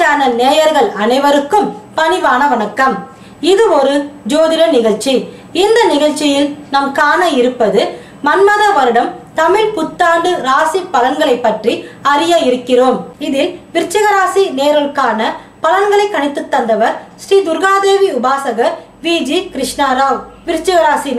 Channel நேயர்கள் அனைவருக்கும் பணிவான வணக்கம். இது ஒரு ஜோதிட நிகழ்ச்சி. இந்த நிகழ்ச்சியில் நாம் காண இருப்பது மன்மத வருடம் தமிழ் புத்தாண்டு ராசி பலன்களை பற்றி அறிய இருக்கிறோம். இதில் விருச்சிக ராசி நேரலுக்கான பலன்களை கணித்து தந்தவர் ஸ்ரீ துர்காதேவி உபாசகர் வி ஜி கிருஷ்ணாராவ். விருச்சிக ராசி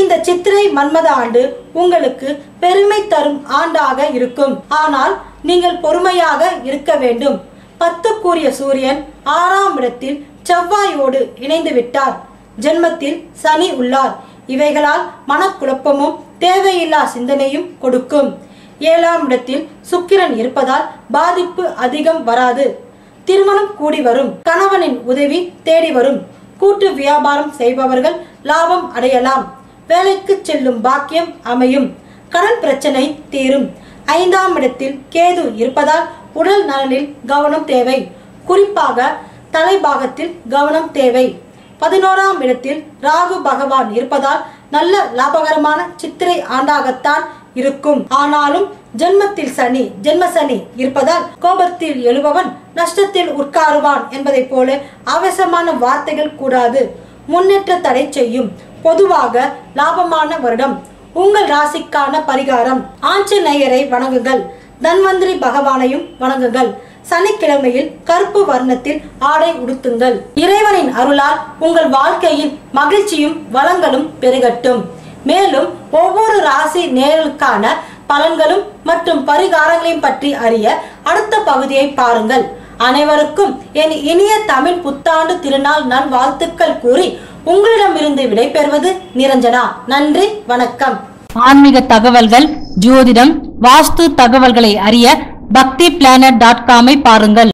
இந்த சித்திரை மன்மத ஆண்டு உங்களுக்கு பெருமை தரும் ஆண்டாக இருக்கும். ஆனால் நீங்கள் பொறுமையாக இருக்க வேண்டும். பத்து கூறிய சூரியன் ஆறாம் இடத்தில் செவ்வாயோடு இணைந்து விட்டார். ஜென்மத்தில் சனி உள்ளார். இவைகளால் மனக்குழப்பமும் தேவையில்லா சிந்தனையும் கொடுக்கும். ஏழாம் இடத்தில் சுக்கிரன் இருப்பதால் பாதிப்பு அதிகம் வராது. திருமணம் கூடி வரும். கணவனின் உதவி தேடி வரும். கூட்டு வியாபாரம் செய்பவர்கள் லாபம் அடையலாம். வேலைக்கு செல்லும் பாக்கியம் அமையும். கடன் பிரச்சனை தீரும். ஐந்தாம் இடத்தில் கேது இருப்பதால் உடல் நலனில் கவனம் தேவை. குறிப்பாக தலைபாகத்தில் கவனம் தேவை. பதினோராம் இடத்தில் ராகு பகவான் இருப்பதால் நல்ல லாபகரமான சித்திரை ஆண்டாகத்தான் இருக்கும். ஆனாலும் ஜென்மத்தில் சனி ஜென்ம சனி இருப்பதால் கோபத்தில் எழுபவன் நஷ்டத்தில் உட்காருவான் என்பதைப் போல ஆவேசமான வார்த்தைகள் கூடாது. முன்னேற்ற தடை செய்யும். பொதுவாக லாபமான வருடம். உங்கள் ராசிக்கான பரிகாரம். ஆஞ்சநேயரை வணங்குங்கள். தன்வந்திரி பகவானையும் வணங்குங்கள். சனிக்கிழமையில் கருப்பு வர்ணத்தில் ஆடை உடுத்துங்கள். இறைவனின் அருளால் உங்கள் வாழ்க்கையில் மகிழ்ச்சியும் வளங்களும் பெருகட்டும். மேலும் ஒவ்வொரு ராசி நேரலுக்கான பலன்களும் மற்றும் பரிகாரங்களையும் பற்றி அறிய அடுத்த பகுதியை பாருங்கள். அனைவருக்கும் என் இனிய தமிழ் புத்தாண்டு திருநாள் நல்வாழ்த்துக்கள் கூறி உங்களிடமிருந்து விடைபெறுவது நிரஞ்சனா. நன்றி வணக்கம். ஆன்மீக தகவல்கள் ஜோதிடம் வாஸ்து தகவல்களை அறிய பக்தி பிளானட் டாட் காமை பாருங்கள்.